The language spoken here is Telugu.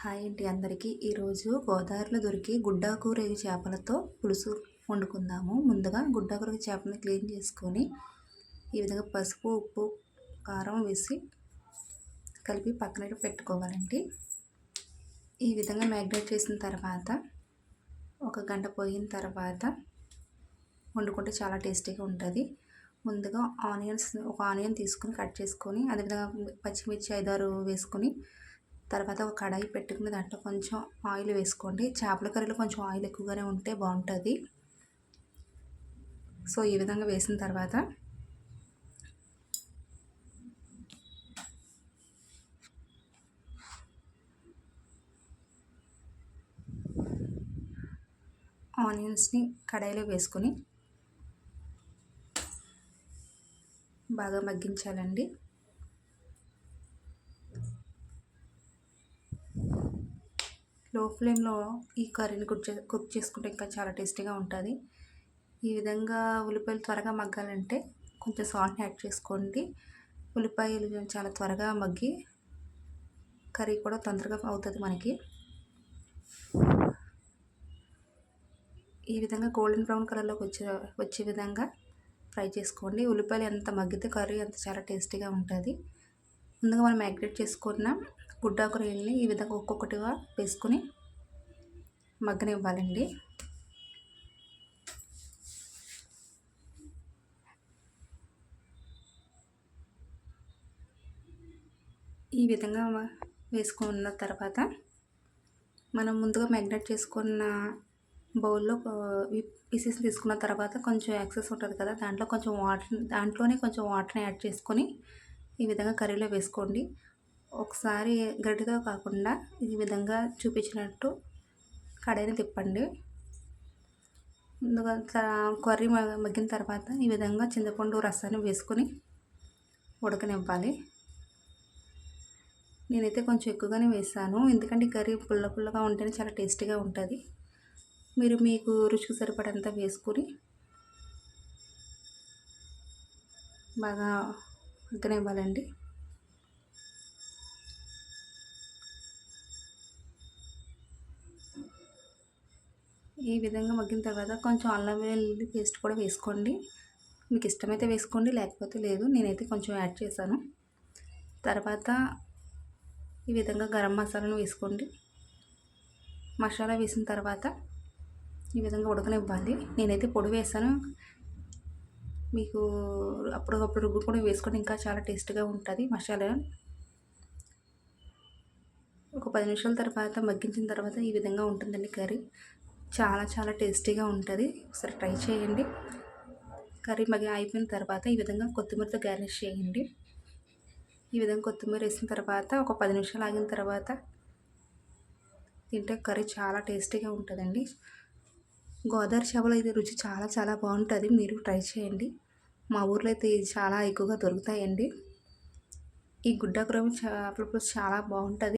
హాయ్ అండి అందరికీ. ఈరోజు గోదావరిలో దొరికి గుడ్డాకు చేపలతో పులుసు వండుకుందాము. ముందుగా గుడ్డాకు చేపలను క్లీన్ చేసుకొని ఈ విధంగా పసుపు ఉప్పు కారం వేసి కలిపి పక్కన పెట్టుకోవాలండి. ఈ విధంగా మ్యాగ్నేట్ చేసిన తర్వాత ఒక గంట పోయిన తర్వాత వండుకుంటే చాలా టేస్టీగా ఉంటుంది. ముందుగా ఆనియన్స్ ఒక ఆనియన్ తీసుకొని కట్ చేసుకొని అదేవిధంగా పచ్చిమిర్చి ఐదారు వేసుకొని తర్వాత ఒక కడాయి పెట్టుకుని దాంట్లో కొంచెం ఆయిల్ వేసుకోండి. చేపల కర్రీలో కొంచెం ఆయిల్ ఎక్కువగానే ఉంటే బాగుంటుంది. సో ఈ విధంగా వేసిన తర్వాత ఆనియన్స్ని కడాయిలో వేసుకొని బాగా మగ్గించాలండి. లో ఫ్లేమ్లో ఈ కర్రీని కుక్ చే కుక్ చేసుకుంటే ఇంకా చాలా టేస్టీగా ఉంటుంది. ఈ విధంగా ఉల్లిపాయలు త్వరగా మగ్గాలంటే కొంచెం సాల్ట్ని యాడ్ చేసుకోండి. ఉల్లిపాయలు చాలా త్వరగా మగ్గి కర్రీ కూడా తొందరగా అవుతుంది మనకి. ఈ విధంగా గోల్డెన్ బ్రౌన్ కలర్లోకి వచ్చే వచ్చే విధంగా ఫ్రై చేసుకోండి. ఉల్లిపాయలు ఎంత మగ్గితే కర్రీ అంత చాలా టేస్టీగా ఉంటుంది. ముందుగా మనం మ్యాగ్నేట్ చేసుకున్న గుడ్డాకు ఈ విధంగా ఒక్కొక్కటిగా వేసుకుని మగ్గనివ్వాలండి. ఈ విధంగా వేసుకున్న తర్వాత మనం ముందుగా మ్యాగ్నెట్ చేసుకున్న బౌల్లో పీసెస్ తీసుకున్న తర్వాత కొంచెం యాక్సెస్ ఉంటుంది కదా దాంట్లో కొంచెం వాటర్ దాంట్లోనే కొంచెం వాటర్ని యాడ్ చేసుకొని ఈ విధంగా కర్రీలో వేసుకోండి. ఒకసారి గట్టిగా కాకుండా ఈ విధంగా చూపించినట్టు కడాయిని తిప్పండి. ముందుగా కర్రీ మగ్గిన తర్వాత ఈ విధంగా చింతపండు రసాన్ని వేసుకొని ఉడకనివ్వాలి. నేనైతే కొంచెం ఎక్కువగానే వేసాను. ఎందుకంటే కర్రీ పుల్ల పుల్లగా ఉంటేనే చాలా టేస్టీగా ఉంటుంది. మీరు మీకు రుచికి సరిపడంత వేసుకొని బాగా ఉడకనివ్వాలండి. ఈ విధంగా మగ్గిన తర్వాత కొంచెం అల్లం వెల్లుల్లి పేస్ట్ కూడా వేసుకోండి. మీకు ఇష్టమైతే వేసుకోండి లేకపోతే లేదు. నేనైతే కొంచెం యాడ్ చేశాను. తర్వాత ఈ విధంగా గరం మసాలాను వేసుకోండి. మసాలా వేసిన తర్వాత ఈ విధంగా ఉడకనివ్వాలి. నేనైతే పొడి వేసాను. మీకు అప్పటికప్పుడు రుగ్గు కూడా వేసుకొని ఇంకా చాలా టేస్ట్గా ఉంటుంది మసాలా. ఒక పది నిమిషాల తర్వాత మగ్గించిన తర్వాత ఈ విధంగా ఉంటుందండి కర్రీ. చాలా చాలా టేస్టీగా ఉంటుంది. ఒకసారి ట్రై చేయండి. కర్రీ మగ్గి అయిపోయిన తర్వాత ఈ విధంగా కొత్తిమీరతో గార్నిష్ చేయండి. ఈ విధంగా కొత్తిమీర వేసిన తర్వాత ఒక పది నిమిషాలు ఆగిన తర్వాత తింటే కర్రీ చాలా టేస్టీగా ఉంటుందండి. గోదావరి చేపలు అయితే రుచి చాలా చాలా బాగుంటుంది. మీరు ట్రై చేయండి. మా ఊర్లో అయితే ఇది చాలా ఎక్కువగా దొరుకుతాయండి. ఈ గుడ్డ చేపల పులుసు చాలా బాగుంటుంది.